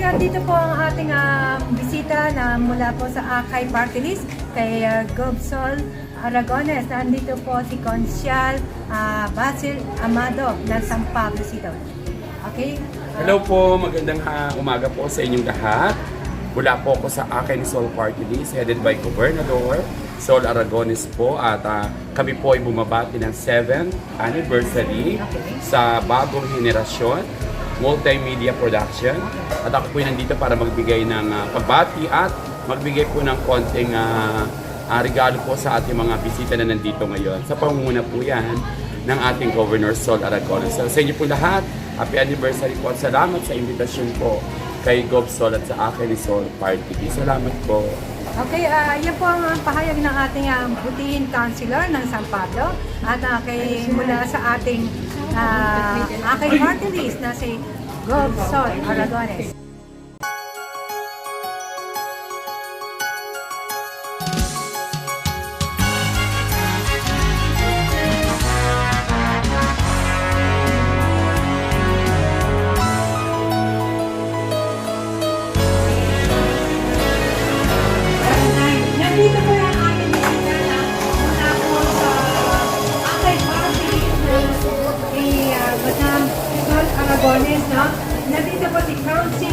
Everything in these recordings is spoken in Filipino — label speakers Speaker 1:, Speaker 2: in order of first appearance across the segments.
Speaker 1: nandito po ang ating ah, bisita na mula po sa Akay Party List kay uh, Gobsol Aragones. Nandito po si Consial ah, Basil Amado ng San Pablo City. Okay?
Speaker 2: Hello po, magandang ha, umaga po sa inyong lahat. Mula po ako sa akin Soul Party List headed by Gobernador Sol Aragones po at ah, kami po ay bumabati ng 7th anniversary sa bagong henerasyon multimedia production at ako po ay nandito para magbigay ng ah, pagbati at magbigay po ng konting ah, ah, regalo po sa ating mga bisita na nandito ngayon. Sa pangunguna po yan ng ating Governor Sol Aragones. So, sa inyo po lahat, happy anniversary po at salamat sa invitasyon po kay Gov Sol at sa akin ni Sol Party. Salamat po.
Speaker 1: Okay, ah yan po ang ah, pahayag ng ating ah, butihin councilor ng San Pablo at ah, kay mula sa ating uh, aking party list na si Gob Sol Aragones.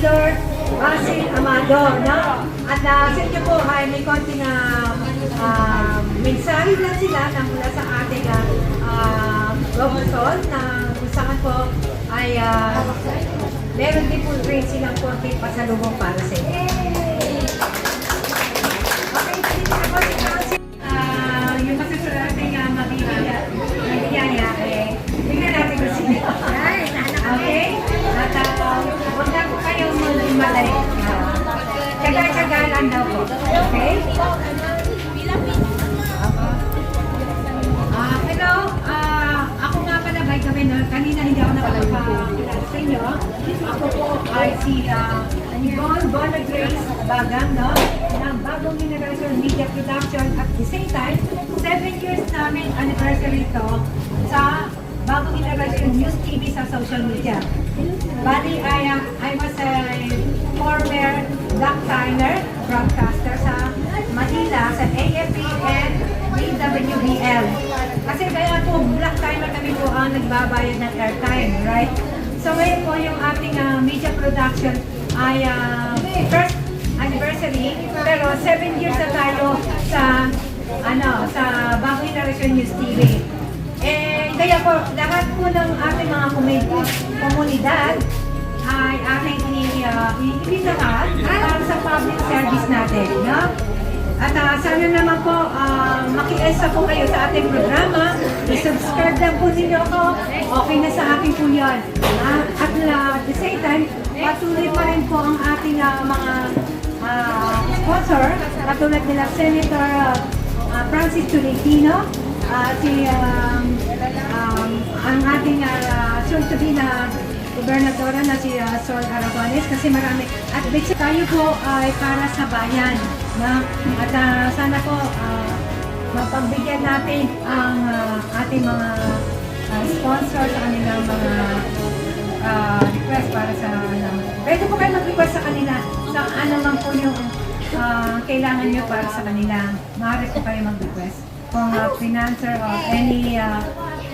Speaker 1: Councilor Basil Amado, no? At uh, sa inyo po ay may konting uh, uh, mensahe lang sila na mula sa ating uh, uh, Robinson na kung saan po ay uh, meron din po rin silang konting pasalubong para ay si uh, Yvonne Bona Grace Bagang, no? ng bagong generation media production at the same time, 7 years namin anniversary ito sa bagong generation news TV sa social media. Bali, I, am, I was a former black timer broadcaster sa Manila, sa AFP and AWBL. Kasi kaya po, black timer kami po ang nagbabayad ng airtime, right? So ngayon po yung ating ah, media production ay ah, first anniversary, pero 7 years na tayo sa ano sa Bagong Generation News TV. Eh, kaya po, lahat po ng ating mga komunidad ay aking iniimbitahan para sa public service natin. No? At ah, sana naman po uh, makiesa po kayo sa ating programa. I-subscribe lang po ninyo ako. Okay na sa akin po yan. Ah, at ah, at the same time, patuloy pa rin po ang ating ah, mga ah, sponsor. Katulad nila Senator ah, Francis Tolentino, ah, si um, um, ang ating uh, soon to be na gobernadora na si uh, Sol Aragones kasi marami at bitch tayo po ay para sa bayan na at ah, sana po ah, mapagbigyan natin ang ah, ating mga ah, sponsor sa kanilang mga ah, request para sa ano. Pwede po kayo mag-request sa kanila sa man po yung ah, kailangan nyo para sa kanila. Maaari po kayo mag-request kung uh, financer or any uh,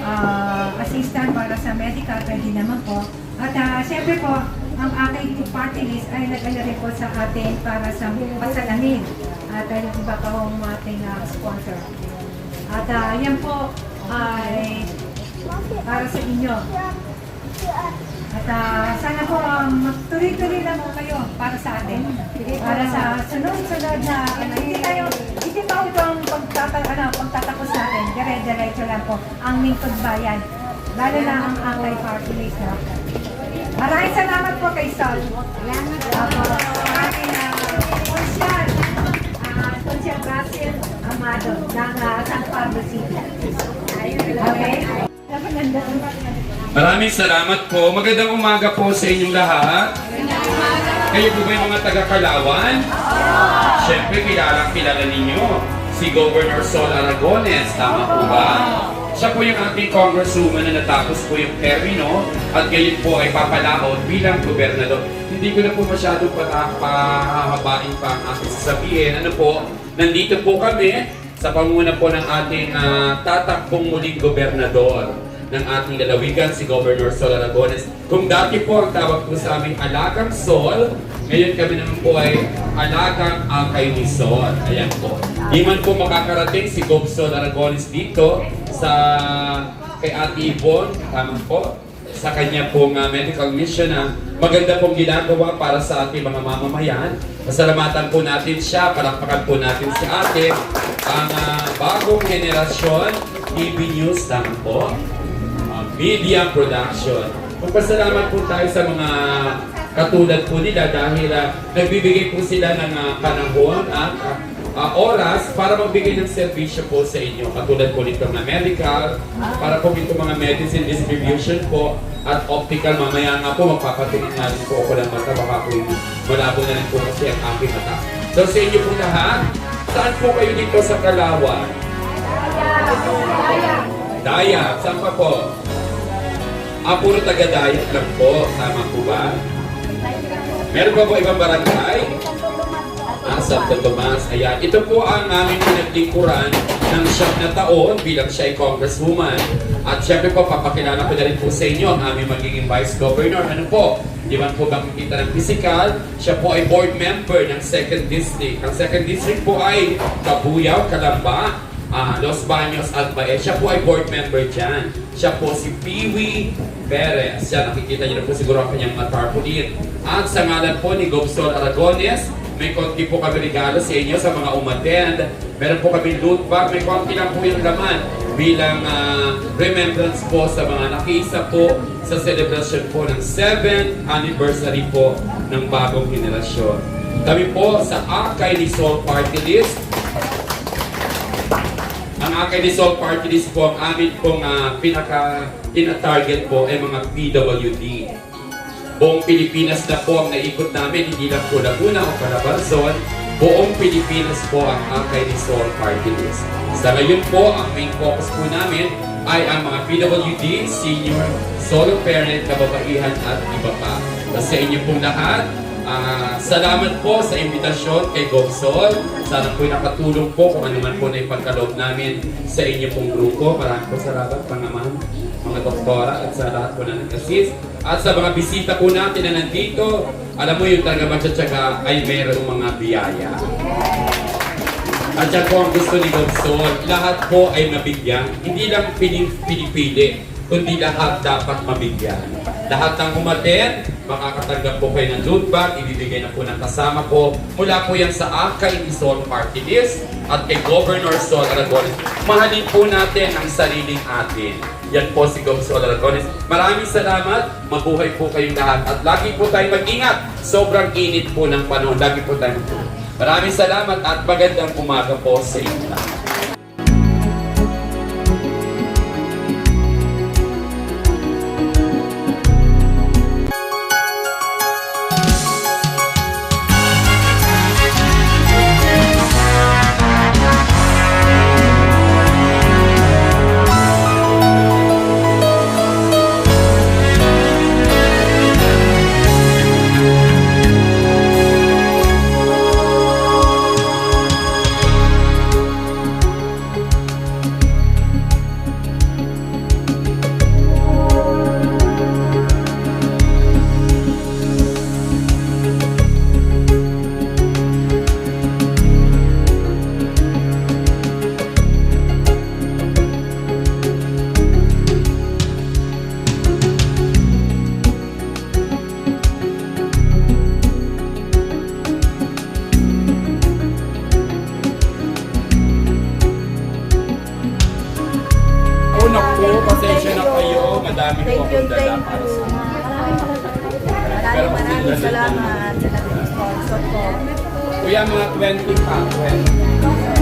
Speaker 1: uh, assistant para sa medical, pwede naman po. At uh, siyempre po, ang aking party list ay nag-ala rin po sa atin para sa pasalamin. At uh, yung iba pa pong ating uh, sponsor. At uh, yan po ay para sa inyo. At ah, sana po um, tuloy-tuloy lang po kayo para sa atin. Para sa sunod-sunod na ano, hindi tayo, hindi pa ito ang pagtata, ano, pagtatapos natin. Dire-diretso lang po ang lingkod bayan. Lalo na ang Angay Party List. No? Maraming salamat po kay Sol. Salamat po. Uh, konsyal, konsyal Basil Amado ng uh, San Pablo City. Okay?
Speaker 2: Maraming salamat po. Magandang umaga po sa inyong lahat. Kayo po ba yung mga taga-Kalawan? Siyempre, kilala kilala ninyo si Governor Sol Aragones. Tama po ba? Siya po yung ating congresswoman na natapos po yung termino at ngayon po ay papalaot bilang gobernador. Hindi ko na po masyadong pata- pahahabain pa ang aking sasabihin. Ano po, nandito po kami sa panguna po ng ating ah, tatakbong muling gobernador ng ating lalawigan, si Governor Sol Aragones. Kung dati po ang tawag po sa aming Alagang Sol, ngayon kami naman po ay Alagang Akay ni Sol. Ayan po. Di man po makakarating si Gov Sol Aragones dito sa kay Ate Yvonne, tama po, sa kanya pong ah, medical mission na maganda pong ginagawa para sa ating mga mamamayan. Pasalamatan po natin siya, palakpakan po natin si ate, ang ah, bagong henerasyon TV News, tama po, uh, media production. Magpasalamat po tayo sa mga katulad po nila dahil ah, nagbibigay po sila ng ah, panahon at ah, ah, oras para magbigay ng serbisyo po sa inyo. Katulad po nito na medical, para po ito mga medicine distribution po at optical. Mamaya nga po magpapatingin nga rin po ako ng mata. Baka po malabo na rin po kasi ang aking mata. So sa inyo po lahat, saan po kayo dito sa Kalawan? Daya, saan pa po? Ah, puro taga-Dayat lang po. Tama po ba? Meron pa po ibang barangay? Santo Tomas. Ayan. Ito po ang aming pinaglingkuran ng siyam na taon bilang siya ay congresswoman. At syempre po, papakilala ko na rin po sa inyo ang aming magiging vice governor. Ano po? Di man po makikita ng physical, siya po ay board member ng 2nd District. Ang 2nd District po ay Kabuyaw, Calamba, ah, Los Baños at Bae. Siya po ay board member dyan. Siya po si Piwi Perez. Siya nakikita niyo na po siguro ang kanyang matarpulin. At sa ngalan po ni Gobsol Aragones, may konti po kami regalo sa inyo sa mga umattend. Meron po kami loot bag. May konti lang po yung laman bilang ah, remembrance po sa mga nakiisa po sa celebration po ng 7th anniversary po ng bagong henerasyon. Kami po sa Akay Sol Party List, ang akin Soul Party List po, ang amin pong ah, pinaka tina-target po ay mga PWD. Buong Pilipinas na po ang naikot namin, hindi lang po Laguna o Calabarzon. Buong Pilipinas po ang akay ni Soul Party List. Sa ngayon po, ang main focus po namin ay ang mga PWD, senior, solo parent, kababaihan at iba pa. Sa inyo pong lahat, Ah, salamat po sa imbitasyon kay Gobsol. Sana po'y nakatulong po kung ano man po na ipagkaloob namin sa inyo pong grupo. Maraming po salamat, pangaman, mga doktora at sa lahat po na nag-assist. At sa mga bisita po natin na nandito, alam mo yung taga Matsatsaga ay mayroong mga biyaya. At yan po ang gusto ni Gobsol. Lahat po ay mabigyan. Hindi lang pinipili, kundi lahat dapat mabigyan. Lahat ng umaten, makakatanggap po kayo ng loot bag, ibibigay na po ng kasama ko. Mula po yan sa ni Sol Party List at kay Governor Sol Aragones. Mahalin po natin ang sariling atin. Yan po si Gov Sol Aragones. Maraming salamat, mabuhay po kayong lahat at lagi po tayong mag-ingat. Sobrang init po ng panahon, lagi po tayong Maraming salamat at magandang umaga po sa inyo Kuya, mga 20 pa. 20.